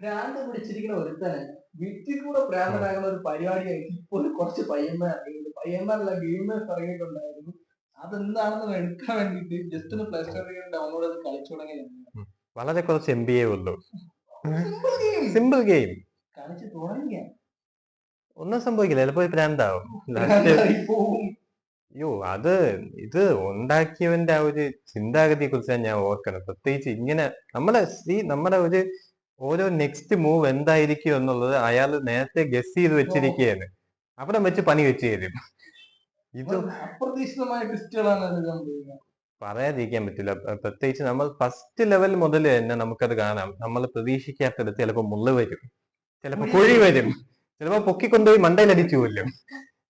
ഭ്രാന്ത് പിടിച്ചിരിക്കുന്ന ഒരുത്തനെ വീട്ടിൽ കൂടെ ഭ്രാന്തനാകുന്ന ഒരു പരിപാടിയായിട്ട് ഇപ്പൊ ഒരു കുറച്ച് പയ്യന്മാർ പയ്യന്മാരല്ല ഗെയിമേഴ്സ് ഇറങ്ങിയിട്ടുണ്ടായിരുന്നു. അതെന്താണെന്ന് എടുക്കാൻ വേണ്ടിട്ട് ജസ്റ്റ് ഒന്ന് പ്ലേ സ്റ്റോറിൽ ഡൗൺലോഡ് ചെയ്ത് കളിച്ചു വളരെ കുറച്ച് എം ബി എ ഉള്ളൂ. സിമ്പിൾ ഗെയിം കളിച്ച് തുടങ്ങിയ. ഒന്നും സംഭവിക്കില്ല. ചിലപ്പോ ഭ്രാന്താവും അയ്യോ അത് ഇത് ഉണ്ടാക്കിയവന്റെ ആ ഒരു ചിന്താഗതിയെ കുറിച്ചാണ് ഞാൻ ഓർക്കണം. പ്രത്യേകിച്ച് ഇങ്ങനെ നമ്മളെ ഈ നമ്മുടെ ഒരു ഓരോ നെക്സ്റ്റ് മൂവ് എന്തായിരിക്കും എന്നുള്ളത് അയാൾ നേരത്തെ ഗസ് ചെയ്ത് വെച്ചിരിക്കുകയാണ്. അവിടെ വെച്ച് പണി വെച്ച് തരും. ഇത് അപ്രതീക്ഷിതമായ ട്വിസ്റ്റുകളാണ് പറയാതിരിക്കാൻ പറ്റില്ല. പ്രത്യേകിച്ച് നമ്മൾ ഫസ്റ്റ് ലെവൽ മുതൽ തന്നെ നമുക്കത് കാണാം. നമ്മൾ പ്രതീക്ഷിക്കാത്തടത്ത് ചിലപ്പോൾ മുള്ളു വരും. ചിലപ്പോൾ കുഴി വരും. ചിലപ്പോൾ പൊക്കിക്കൊണ്ടുപോയി മണ്ടയിലടിച്ചു കൊല്ലും.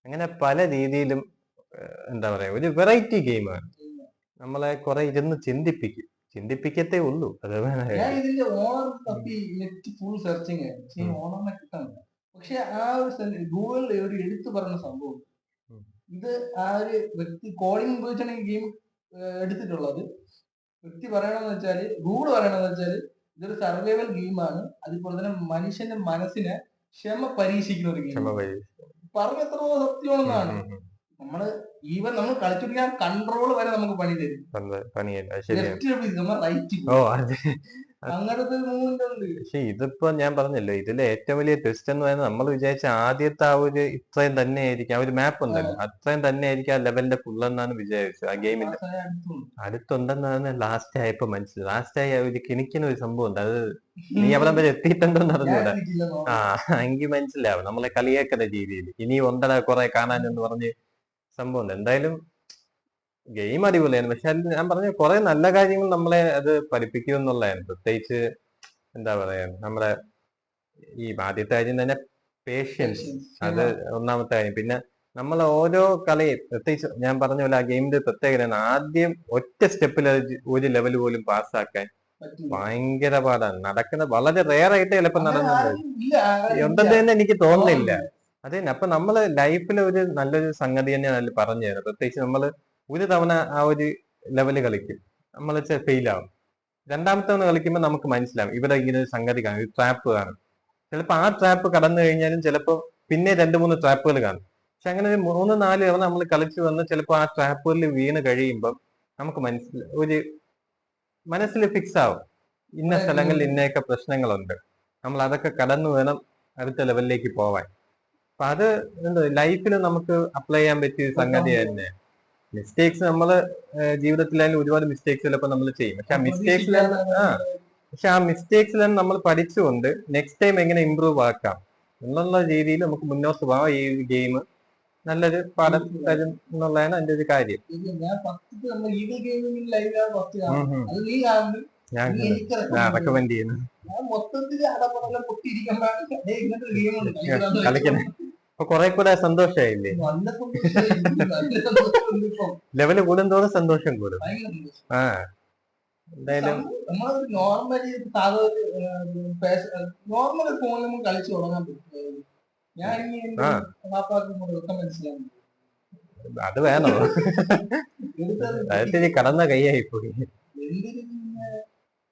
അങ്ങനെ പല രീതിയിലും എന്താ പറയാ ഒരു വെറൈറ്റി ഗെയിമാണ് നമ്മളെ കുറെ ഇരുന്ന് ചിന്തിപ്പിക്കും. ചിന്തിപ്പിക്കത്തേ ഉള്ളൂ അത്. ഞാൻ ഇതിന്റെ ഓണർ തപ്പി നെറ്റ് ഫുൾ സെർച്ചിങ്. ഓണറിനെ കിട്ടുന്നില്ല പക്ഷെ ആ ഒരു ഗൂഗിളിൽ ഒരു എടുത്തു പറഞ്ഞ സംഭവം. ഇത് ആ ഒരു വ്യക്തി കോളിംഗ് ഉപയോഗിച്ചാണ് ഈ ഗെയിം എടുത്തിട്ടുള്ളത് വ്യക്തി പറയണമെന്ന് വെച്ചാൽ ഗൂഗിൾ പറയണമെന്ന് വെച്ചാൽ ഇതൊരു സർവൈവൽ ഗെയിമാണ് അതുപോലെ തന്നെ മനുഷ്യന്റെ മനസ്സിനെ ക്ഷമ പരീക്ഷിക്കുന്ന ഒരു ഗെയിം. പറഞ്ഞ എത്രയോ സത്യമാണെന്നാണ്. നമ്മൾ ഈവൻ നമ്മൾ കളിച്ചിട്ട് കൺട്രോൾ വരെ നമുക്ക് പണി തരും. അങ്ങനത്തെ പക്ഷെ ഇതിപ്പോ ഞാൻ പറഞ്ഞല്ലോ ഇതിലെ ഏറ്റവും വലിയ ട്വിസ്റ്റ് എന്ന് പറയുന്നത് നമ്മൾ വിചാരിച്ച ആദ്യത്തെ ആ ഒരു ഇത്രയും തന്നെ ആയിരിക്കും ആ ഒരു മാപ്പ് ഉണ്ടല്ലോ. അത്രയും തന്നെ ആയിരിക്കും ആ ലെവലിന്റെ ഫുൾ എന്നാണ് വിചാരിച്ചത്. ആ ഗെയിമിന്റെ അടുത്തുണ്ടെന്നാണ് ലാസ്റ്റ് ആയപ്പോ മനസ്സിലായി ലാസ്റ്റ് ആയി ഒരു കിണിക്കുന്ന ഒരു സംഭവം ഉണ്ട്. അത് നീ അവിടെ വരെ എത്തിയിട്ടുണ്ടോന്ന് അറിഞ്ഞൂടെ. ആ എങ്കിൽ മനസ്സിലാവും. നമ്മളെ കളിയാക്കുന്ന രീതിയിൽ. ഇനി ഒന്നര കുറെ കാണാനെന്ന് പറഞ്ഞ് സംഭവം ഉണ്ട് എന്തായാലും ഗെയിം അടിപൊളിയാണ് പക്ഷെ അതിൽ ഞാൻ പറഞ്ഞ കുറെ നല്ല കാര്യങ്ങൾ നമ്മളെ അത് പഠിപ്പിക്കും എന്നുള്ളതാണ്. പ്രത്യേകിച്ച് എന്താ പറയാ നമ്മളെ ഈ ആദ്യത്തെ കാര്യം തന്നെ പേഷ്യൻസ് അത് ഒന്നാമത്തെ കാര്യം. പിന്നെ നമ്മൾ ഓരോ കളി പ്രത്യേകിച്ച് ഞാൻ പറഞ്ഞ പോലെ ആ ഗെയിമിന്റെ പ്രത്യേകത ആദ്യം ഒറ്റ സ്റ്റെപ്പിൽ ഒരു ലെവൽ പോലും പാസ്സാക്കാൻ. ഭയങ്കര പാടാണ്. നടക്കുന്ന വളരെ റെയർ ആയിട്ട് ചിലപ്പോൾ നടന്നത് ഉണ്ടെന്ന് തന്നെ എനിക്ക് തോന്നുന്നില്ല. അതെ അപ്പൊ നമ്മൾ ലൈഫിൽ ഒരു നല്ലൊരു സംഗതി തന്നെയാണ് അതിൽ പറഞ്ഞു തരുന്നത്. പ്രത്യേകിച്ച് നമ്മൾ ഒരു തവണ ആ ഒരു ലെവൽ കളിക്കും. നമ്മൾ ഫെയിൽ ആവും രണ്ടാമത്തെ തവണ കളിക്കുമ്പോൾ നമുക്ക് മനസ്സിലാവും. ഇവിടെ ഇങ്ങനെ ഒരു സംഗതി കാണും. ഒരു ട്രാപ്പ് കാണും. ചിലപ്പോൾ ആ ട്രാപ്പ് കടന്നു കഴിഞ്ഞാലും ചിലപ്പോൾ പിന്നെ രണ്ട് മൂന്ന് ട്രാപ്പുകൾ കാണും. പക്ഷെ അങ്ങനെ ഒരു മൂന്ന് നാല് തവണ നമ്മൾ കളിച്ചു വന്ന് ചിലപ്പോൾ ആ ട്രാപ്പുകളിൽ വീണ് കഴിയുമ്പം നമുക്ക് മനസ്സിൽ ഒരു മനസ്സിൽ ഫിക്സ് ആവും. ഇന്ന സ്ഥലങ്ങളിൽ ഇന്നയൊക്കെ പ്രശ്നങ്ങളുണ്ട്. നമ്മൾ അതൊക്കെ കടന്നു വേണം അടുത്ത ലെവലിലേക്ക് പോവാൻ. അപ്പൊ അത് എന്താ ലൈഫിൽ നമുക്ക് അപ്ലൈ ചെയ്യാൻ പറ്റിയ സംഗതി തന്നെ. മിസ്റ്റേക്സ് നമ്മൾ ജീവിതത്തിൽ ജീവിതത്തിലായാലും ഒരുപാട് മിസ്റ്റേക്സ് ചിലപ്പോൾ നമ്മൾ ചെയ്യും. പക്ഷെ ആ മിസ്റ്റേക്സിൽ ആ പക്ഷെ ആ മിസ്റ്റേക്സിലാണ് നമ്മൾ പഠിച്ചുകൊണ്ട് നെക്സ്റ്റ് ടൈം എങ്ങനെ ഇമ്പ്രൂവ് ആക്കാം എന്നുള്ള രീതിയിൽ നമുക്ക് മുന്നോട്ട് പോകാം ഈ ഗെയിം നല്ലൊരു പാഠം തരും എന്നുള്ളതാണ് അതിന്റെ ഒരു കാര്യം. ഞാൻ. റെക്കമെൻഡ് ചെയ്യുന്നു. കളിക്കണേ. അപ്പൊ കുറെ കൂടെ സന്തോഷമായില്ലേ നല്ല സന്തോഷം നല്ല ലെവൽ കൂടുന്തോറും സന്തോഷം കൂടും. ആ. എന്തായാലും നമ്മളൊരു നോർമലി നോർമൽ ഫോണിൽ നമുക്ക് കളിച്ചു തുടങ്ങാൻ പറ്റും. ഞാൻ മനസ്സിലാവും അത് വേണോ? എടുത്തത് കടന്ന കൈയായി പോയി.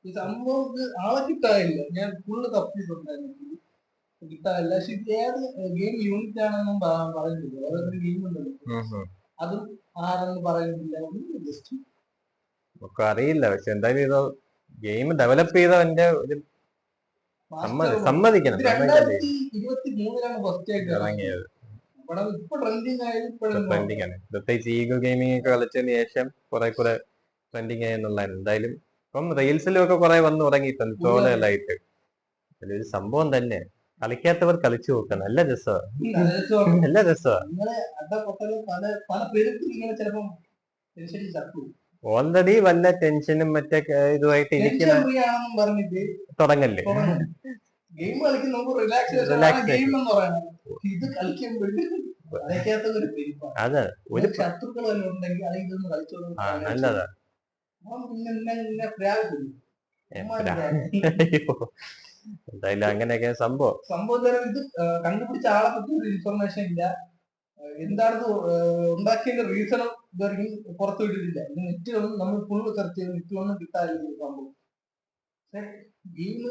സംഭവം ആളെ കിട്ടാനില്ല. ഞാൻ ഫുള്ള് തപ്പിയിട്ടുണ്ടായിരുന്നു കിട്ടാനില്ല പക്ഷെ ഇത് ഏത് ഗെയിം യൂണിറ്റ് ആണെന്നും പ- പറയുന്നില്ല ഓരോരുത്തർ ഗെയിം ഉണ്ടല്ലോ. ഉം ഉം. അതും ആരെന്ന് പറയുന്നില്ല. ജസ്റ്റ് നമുക്ക് അറിയില്ല പക്ഷെ എന്തായാലും ഇത് ഗെയിം ഡെവലപ്പ് ചെയ്തവന്റെ ഒരു സമ്മതി സമ്മതിക്കണം? രണ്ടായിരത്തി ഇരുപത്തി മൂന്നിലാണ് ഫസ്റ്റ് ആയിട്ട് ഇറങ്ങിയത്. ട്രെൻഡിങ് ആണ്. പ്രത്യേകിച്ച് ഈഗോ ഗെയിമിംഗ് ഒക്കെ കളിച്ചതിന് ശേഷം കുറെ കുറെ ട്രെൻഡിങ് ആയി എന്നുള്ളതാണ്. എന്തായാലും ഇപ്പം റീൽസിലും ഒക്കെ കുറെ വന്ന് തുടങ്ങിയിട്ടുണ്ട്. ട്രോളുകളായിട്ട് ഒരു സംഭവം തന്നെ. കളിക്കാത്തവർ കളിച്ചു നോക്കണം. നല്ല രസമാണ് നല്ല രസമാണ് ഓൾറെഡി വല്ല ടെൻഷനും മറ്റേ ഇതുമായിട്ട് ഇരിക്കുന്ന തുടങ്ങല്ലേ? ഗെയിം പറയണം ഇത് അത് ഒരു ശത്രുക്കൾ ഉണ്ടെങ്കിൽ അത് ഇതൊന്ന് കളിച്ചോളൂ. ആ നല്ലതാ. പിന്നെ എന്തായാലും അങ്ങനെയൊക്കെ സംഭവം. സംഭവം ഇത് കണ്ടുപിടിച്ച ആളെ പറ്റി ഒരു ഇൻഫർമേഷൻ ഇല്ല. എന്താണത് എന്താണ് ഉണ്ടാക്കിയതിന്റെ റീസണും ഇതുവരെയും പുറത്തു വിട്ടിട്ടില്ല. ഇത് നെറ്റിലൊന്നും നമ്മൾ ഫുള്ള് സെർച്ച് ചെയ്ത് നെറ്റിലൊന്നും കിട്ടാറില്ല ഈ സംഭവം. പക്ഷെ ഗെയിം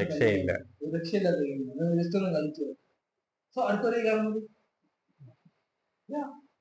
രക്ഷയില്ല. രക്ഷയില്ലാത്ത ഗെയിം ജസ്റ്റ് ഒന്ന് കളിച്ചു. സോ അടുത്തൊരു കാണുന്നത്